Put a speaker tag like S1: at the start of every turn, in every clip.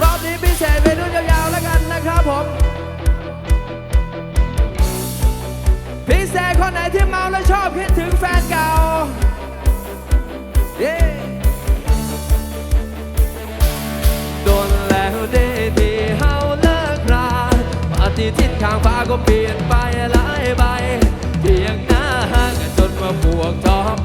S1: รอบนี้พิเศษไปรุ่นยาวๆแล้วกันนะครับผม พิเศษคนไหนที่เมาแล้วชอบคิดถึงแฟนเก่าเย้โดนแล้วเดทีเฮาเลิกราปฏิทินข้างฟ้าก็เปลี่ยนไปหลายใบเพียงหน้าห่างจนมาพวกทอง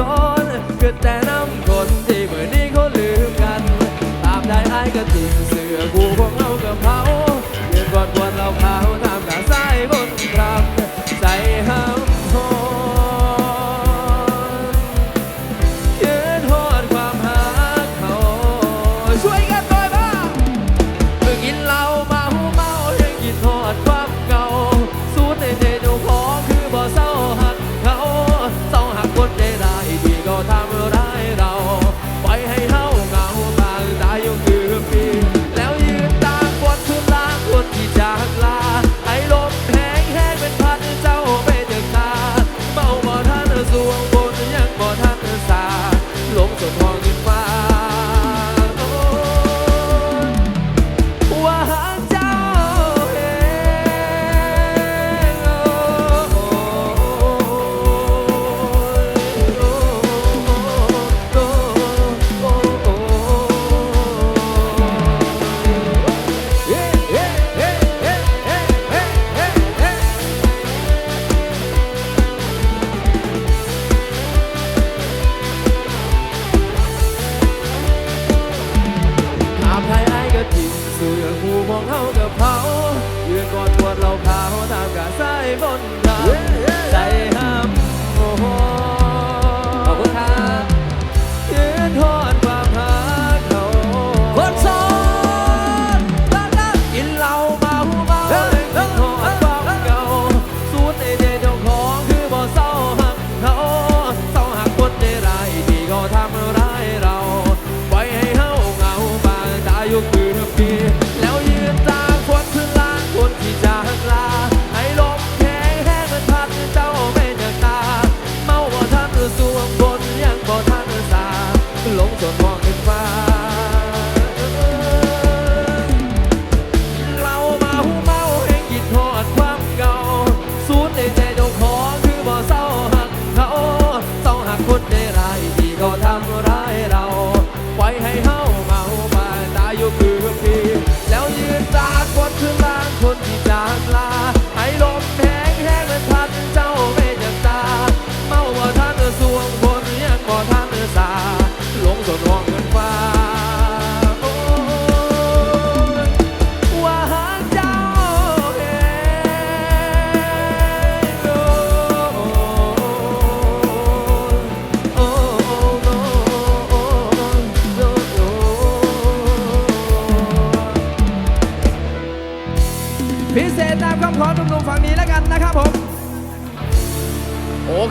S1: สนคือแต่น้ำคนที่เมื่อนี้เขาลืมกัน ตามได้ไอ้ก็ทิ้งเสือกูพวกเรา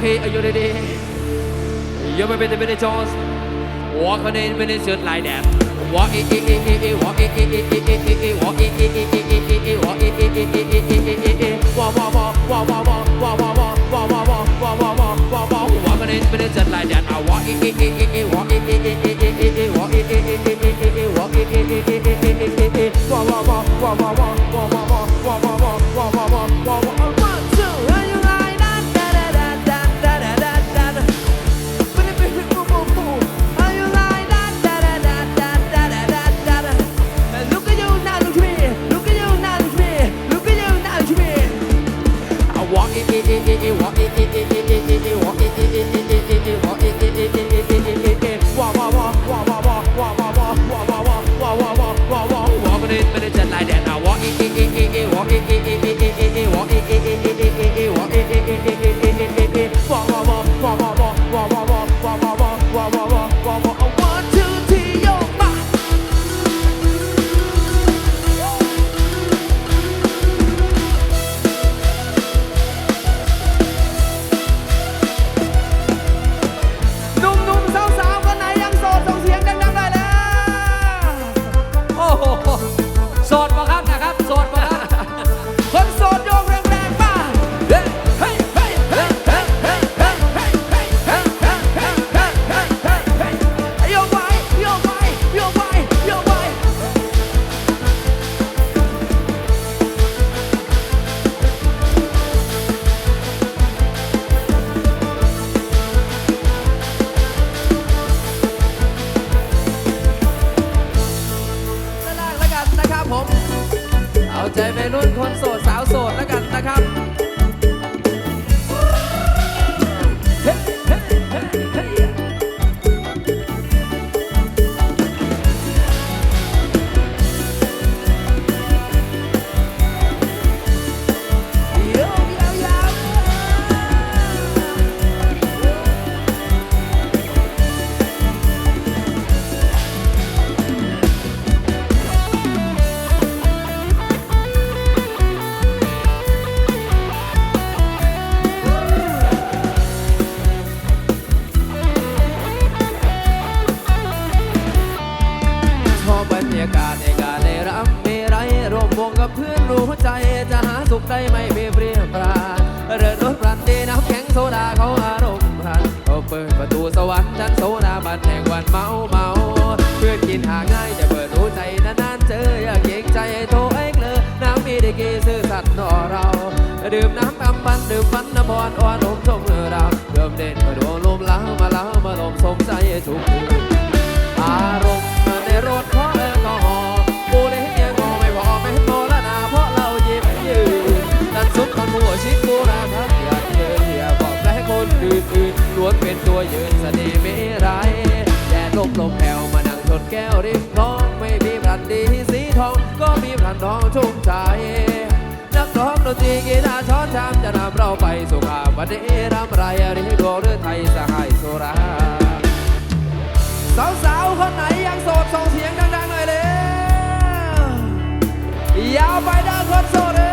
S1: 嘿，哎呦嘞嘞，要不别的别的叫，我可能不能说来的，我诶诶诶诶诶，我诶诶诶诶诶诶诶，我诶诶诶诶诶诶诶，我诶诶诶诶诶诶诶诶，哇哇哇哇哇哇哇哇哇哇哇哇哇哇哇哇，我可能不能说来的啊，我诶诶诶诶诶，我诶诶诶诶诶诶诶，我诶诶诶诶诶诶诶，我诶诶诶诶
S2: 诶诶诶诶，哇哇哇哇哇哇哇哇。
S1: ผมเอา กินหาง่ายจะเปิดรู้ใจนานๆเจออยากเกรงใจโทรเอ็กเลยน้ำมีได้กี่ซื่อสัตย์ต่อเราดื่มน้ำกำบันดื่มฟันน้ำพรอ่อนลมชมเรือเราเริ่มเด่นมาดวงลมล้ามาล้ามาลมสมใจทุกคื ก้วริมคลองไม่มีรันดีสีทอง ก็มีรันทองชุ่มใจนักร้องดนตรีกีตาร์ช้อนชามจะนำเราไปสู่ขาววันนี้รำไรรือดวงหรือไทยสหายสุราสาวๆคนไหนยังโสดส่งเสียงดังๆหน่อยเลยยาวไปดังคนโสดเลย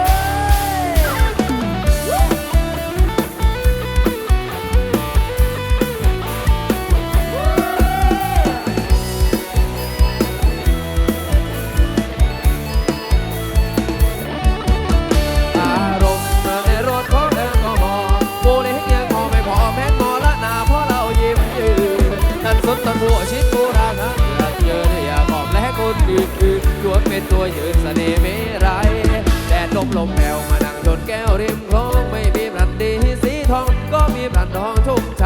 S1: ก้องไม่มีบรันดีสีทองก็มีบรันทองชุ่มใจ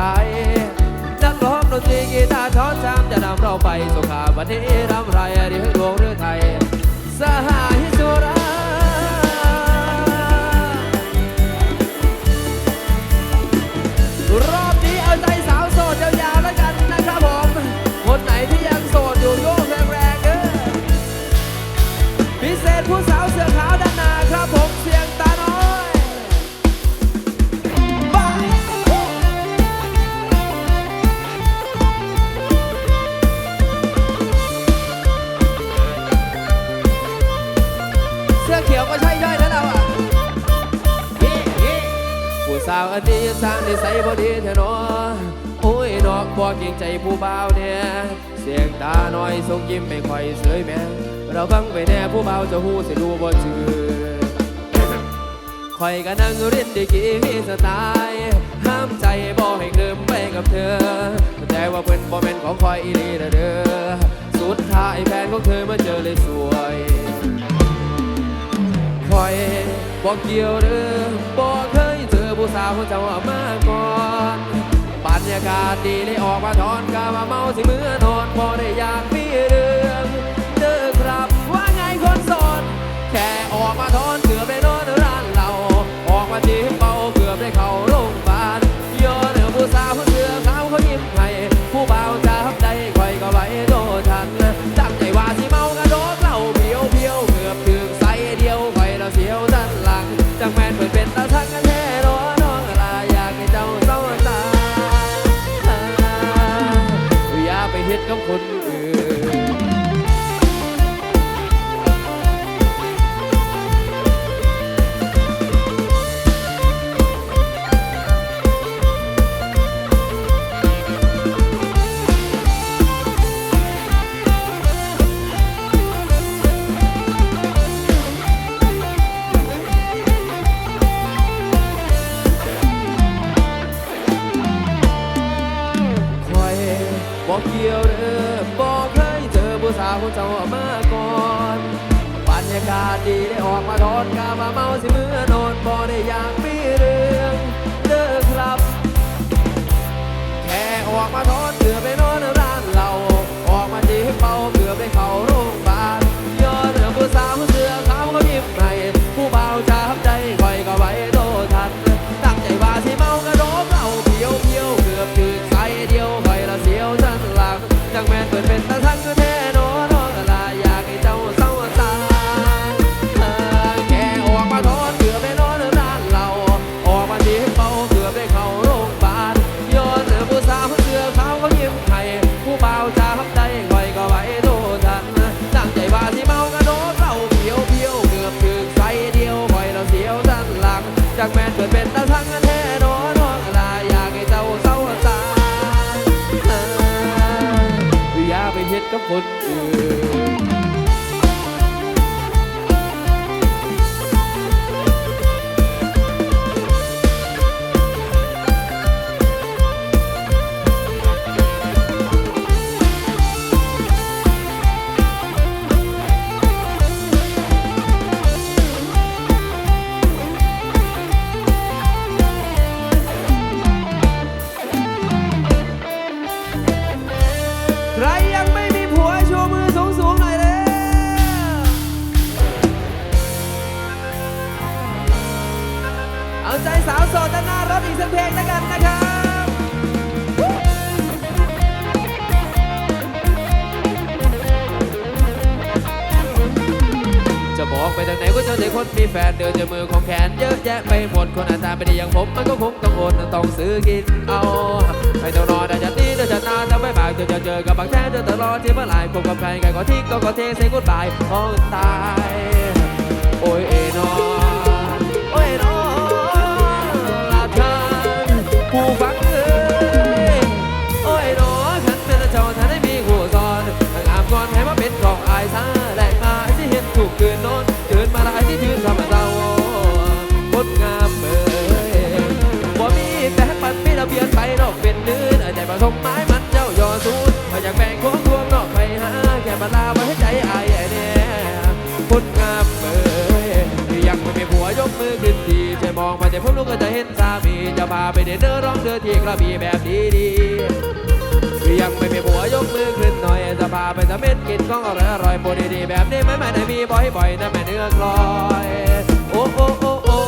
S1: นักร้องดนตรีกีตาร์ช้อนชามจะนำเราไปสุขาวันนี้รำไรดีให้ดวงเรือไทย นิสัยพอดีเถอะเนาะโอ้ยนอกบ่เกรงใจผู้บ่าวเนี่ยเสียงตาหน่อยส่งยิ้มไม่ค่อยเสยแม่เราบังไปแน่ผู้บ่าวจะหูสิรู้บ่ชื่อคอยก็นั่งเรียนดีกี่มีสไตล์ห้ามใจบ่ให้เกิมไปกับเธอ แต่ว่าเพิ่นบ่เป็นของคอยอีหลีเด้อเด้อสุดท้ายแฟนของเธอมาเจอเลยสวยคอยบอกเกี่ยวเด้อบอกเคยเจอ ผู้สาวเจ้ามาก่อนบรรยากาศดีเลยออกมาทอนกามาเมาสิเมื่อนอนพอได้อยากมี บอกเกี่ยวเด้อบอกเคยเจอผู้สาวคนเจ้ามาก่อนบรรยากาศดีได้ออกมาทอนกามาเมาสิเมื่อนอนบ่ได้อยากมีเรื่องเด้อครับ แค่ออกมาทอนเกือบไปนอนร้านเราออกมาจีบเป่าเกือบไปเข้าโรงพยาบาล จากแม่เกิดเป็นตาทั้งแท้นอนน้องลาอยากให้เจ้าเศร้าตาอย่าไปเฮ็ดกับคนอื่น ไปทางไหนก็เจอแต่คนมีแฟนเดินจะมือของแขนเยอะแยะไปหมดคนหน้าตาไม่ดีอย่างผมมันก็คงต้องอดต้องซื้อกินเอาให้ต้องรอได้จะตีได้จะนานถ้าไม่บายเจอเจอเจอกับบางแท้เจอตลอดที่เมื่อไหร่คบกับใครใครก็ทิ้งก็ก็เทเซกุดบายห้องตายโอ้ยเอนอโอ้ยเอนอลาทานผู้ฟัง ผมรู้ก็จะเห็นสามีจะพาไปเดินเดินร้องเดินที่กระบี่แบบดีดียังไม่มีผัวยกมือขึ้นหน่อยจะพาไปทำเม็ดกินของอร่อยอร่อยโปรดีๆแบบนี้ไม่ไม่ได้มีบ่อยบ่อยๆนะแม่เนื้อกลอย โอ้โอ้โอ้โอ้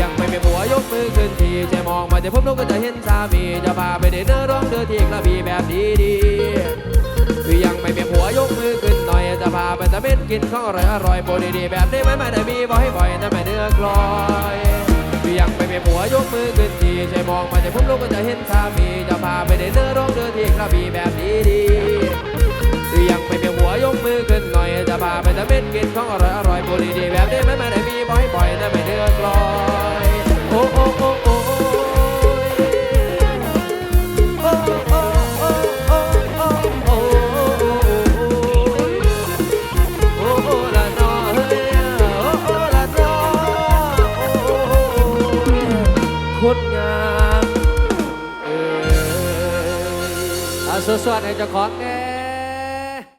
S1: ยังไม่มีผัวยกมือขึ้นทีจะมองมาจะพบลูกก็จะเห็นสามีจะพาไปเดินเนร้องเดินที่กระบี่แบบดีๆคือยังไม่มีผัวยกมือขึ้นหน่อยจะพาไปตะเบ็ดกินของอร่อยอร่อยโปรดีๆแบบนี้ไม่ไม่ได้มีบ่อยบ่อยนะไม่เนื้อกลอยยังไม่มีผัวยกมือขึ้นทีใช่มองมาจากพุ่มลูกก็จะเห็นสามีจะพาไปเดินเนร้องเดินที่กระบี่แบบดีๆคือยังไม่มีผัวยกมือขึ้นหน่อยจะพาไปตะเบ็ดกินของอร่อยอร่อยโปรดี สวดให้เจ้าของแน่